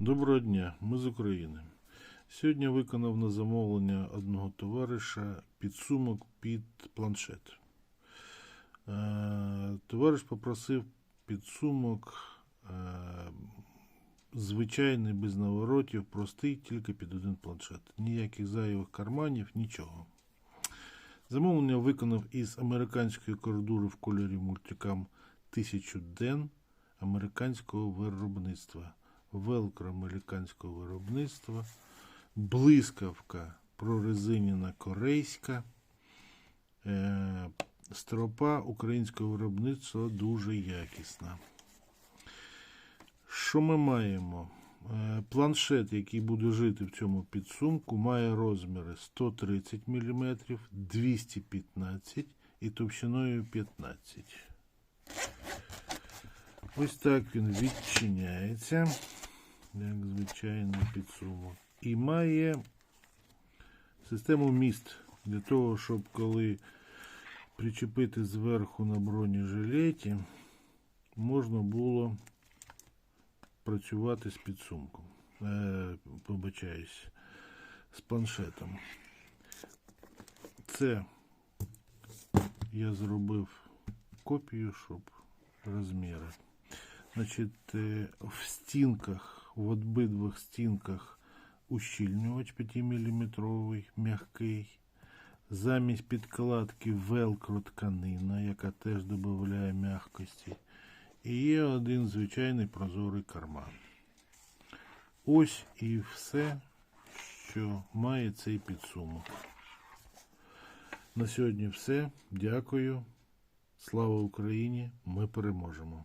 Доброго дня, ми з України. Сьогодні виконав на замовлення одного товариша підсумок під планшет. Е, Товариш попросив підсумок е, звичайний, без наворотів, простий, тільки під один планшет. Ніяких зайвих карманів, нічого. Замовлення виконав із американської кордури в кольорі мультикам 1000 ден американського виробництва. Велкро американського виробництва, блискавка прорезинена корейська, е, стропа українського виробництва дуже якісна. Що ми маємо? Е, Планшет, який буде жити в цьому підсумку, має розміри 130 мм, 215 і товщиною 15 Ось так він відчиняється, як звичайний підсумок. І має систему міст для того, щоб коли причепити зверху на бронежилеті, можна було працювати з підсумком. Е, побачаюсь, з планшетом. Це я зробив копію, щоб розміри. Значить, е, в стінках, в обидвих стінках ущільнювач 5-мм, м'який. Замість підкладки велкро тканина, яка теж додає м'якості. І є один звичайний прозорий карман. Ось і все, що має цей підсумок. На сьогодні все. Дякую. Слава Україні! Ми переможемо!